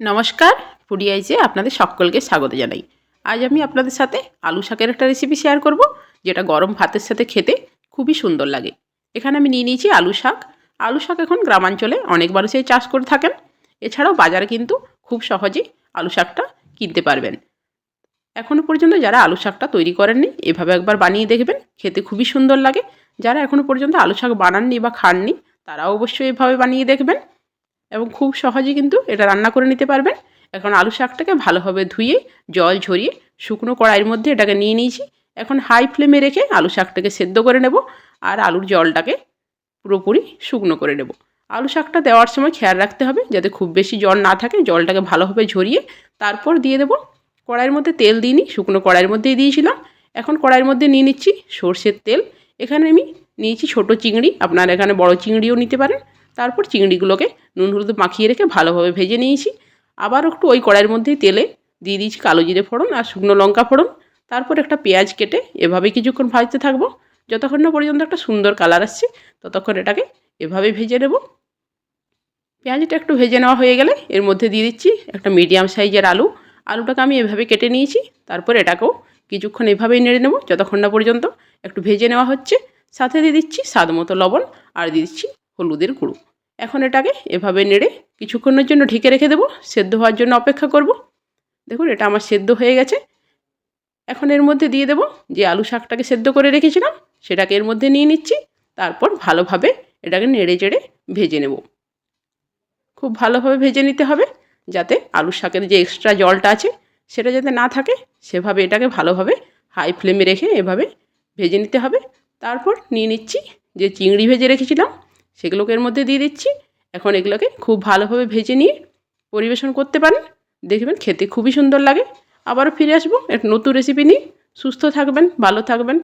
নমস্কার ফুডি আইসে আপনাদের সকলকে স্বাগত জানাই। আজ আমি আপনাদের সাথে আলু শাকের একটা রেসিপি শেয়ার করব, যেটা গরম ভাতের সাথে খেতে খুবই সুন্দর লাগে। এখানে আমি নিয়ে নিয়েছি আলু শাক। আলু শাক এখন গ্রামাঞ্চলে অনেক মানুষই চাষ করে থাকেন। এছাড়াও বাজারে কিন্তু খুব সহজেই আলু শাকটা কিনতে পারবেন। এখনও পর্যন্ত যারা আলু শাকটা তৈরি করেননি, এভাবে একবার বানিয়ে দেখবেন, খেতে খুবই সুন্দর লাগে। যারা এখনও পর্যন্ত আলু শাক বানাননি বা খাননি, তারাও অবশ্যই এভাবে বানিয়ে দেখবেন। এবং খুব সহজে কিন্তু এটা রান্না করে নিতে পারবেন। এখন আলু শাকটাকে ভালোভাবে ধুয়ে, জল ঝরিয়ে, শুকনো কড়াইয়ের মধ্যে এটাকে নিয়ে নিয়েছি। এখন হাই ফ্লেমে রেখে আলু শাকটাকে সেদ্ধ করে নেব আর আলুর জলটাকে পুরোপুরি শুকনো করে নেব। আলু শাকটা দেওয়ার সময় খেয়াল রাখতে হবে যাতে খুব বেশি জল না থাকে, জলটাকে ভালোভাবে ঝরিয়ে তারপর দিয়ে দেবো কড়াইয়ের মধ্যে তেল দিইনি শুকনো কড়াইয়ের মধ্যেই দিয়েছিলাম। এখন কড়াইয়ের মধ্যে নিয়ে নিচ্ছি সর্ষের তেল। এখানে আমি নিয়েছি ছোট চিংড়ি, আপনারা এখানে বড় চিংড়িও নিতে পারেন। তারপর চিংড়িগুলোকে নুন হলুদ মাখিয়ে রেখে ভালোভাবে ভেজে নিয়েছি। আবার একটু ওই কড়াইয়ের মধ্যেই তেলে দিয়ে দিয়েছি কালো জিরে ফোড়ন আর শুকনো লঙ্কা ফোড়ন। তারপর একটা পেঁয়াজ কেটে এভাবে কিছুক্ষণ ভাজতে থাকব। যতক্ষণ না পর্যন্ত একটা সুন্দর কালার আসছে, ততক্ষণ এটাকে এভাবে ভেজে নেব। পেঁয়াজটা একটু ভেজে নেওয়া হয়ে গেলে এর মধ্যে দিয়ে দিচ্ছি একটা মিডিয়াম সাইজের আলু। আলুটাকে আমি এভাবে কেটে নিয়েছি, তারপর এটাকেও কিছুক্ষণ এভাবেই নেড়ে নেব। যতক্ষণ না পর্যন্ত একটু ভেজে নেওয়া হচ্ছে, সাথে দিয়ে দিচ্ছি স্বাদ মতো লবণ আর দিয়ে দিচ্ছি হলুদের গুঁড়ো। এখন এটাকে এভাবে নেড়ে কিছুক্ষণের জন্য ঢেকে রেখে দেবো। সেদ্ধ হওয়ার জন্য অপেক্ষা করব। দেখুন, এটা আমার সেদ্ধ হয়ে গেছে। এখন এর মধ্যে দিয়ে দেবো যে আলু শাকটাকে সেদ্ধ করে রেখেছিলাম, সেটাকে এর মধ্যে নিয়ে নিচ্ছি। তারপর ভালোভাবে এটাকে নেড়ে চেড়ে ভেজে নেব। খুব ভালোভাবে ভেজে নিতে হবে যাতে আলু শাকের যে এক্সট্রা জলটা আছে, সেটা যাতে না থাকে, সেভাবে এটাকে ভালোভাবে হাই ফ্লেমে রেখে এভাবে ভেজে নিতে হবে। তারপর নিয়ে নিচ্ছি যে চিংড়ি ভেজে রেখেছিলাম সেগুলোকে এর মধ্যে দিয়ে দিচ্ছি। এখন এগুলোকে খুব ভালোভাবে ভেজে নিয়ে পরিবেশন করতে পারেন। দেখবেন খেতে খুবই সুন্দর লাগে। আবারও ফিরে আসব। এক নতুন রেসিপি নিয়ে। সুস্থ থাকবেন, ভালো থাকবেন।